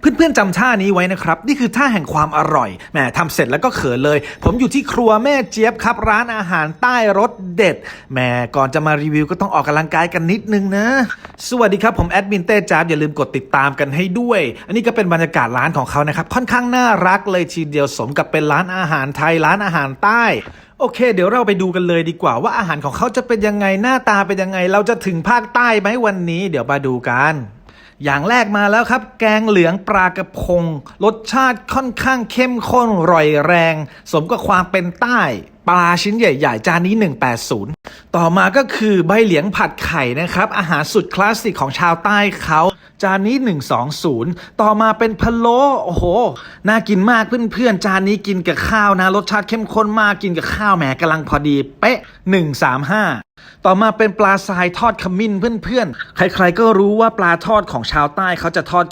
เพื่อนๆจำท่านี้ไว้นะครับ นี่คือท่าแห่งความอร่อยแหมทำเสร็จแล้วก็เขินเลย ผมอยู่ที่ครัวแม่เจี๊ยบครับ ร้านอาหารใต้รสเด็ดแหมก่อนจะมารีวิวก็ต้องออกกำลังกายกันนิดนึงนะ สวัสดีครับผมแอดมินเต้จ๊าบอย่าลืมกดติดตามกันให้ด้วย อันนี้ก็เป็นบรรยากาศร้านของเขานะครับ ค่อนข้างน่ารักเลยทีเดียวสมกับเป็นร้านอาหารไทยร้านอาหารใต้โอเค เดี๋ยวเราไปดูกันเลยดีกว่าว่าอาหารของเขาจะเป็นยังไงหน้าตาเป็นยังไง เราจะถึงภาคใต้ไหมวันนี้ เดี๋ยวมาดูกัน อย่างแรกมาแล้วครับ แกงเหลืองปลากระพง รสชาติค่อนข้างเข้มข้นร่อยแรง สมกับความเป็นใต้ปลาชิ้นใหญ่ ๆ จานนี้ 180 ต่อมาก็คือใบเหลียงผัดไข่นะครับ อาหารสุดคลาสสิกของชาวใต้เขา จานนี้ 120 ต่อมาเป็นพะโล้โอ้โห น่ากินมากเพื่อนๆ จานนี้กินกับข้าวนะ รสชาติเข้มข้นมากกินกับข้าวแหมกำลังพอดี เป๊ะ 135ต่อมาเป็นปลาทรายทอดขมิ้นเพื่อนๆ ใครๆก็รู้ว่าปลาทอดของชาวใต้เขาจะทอด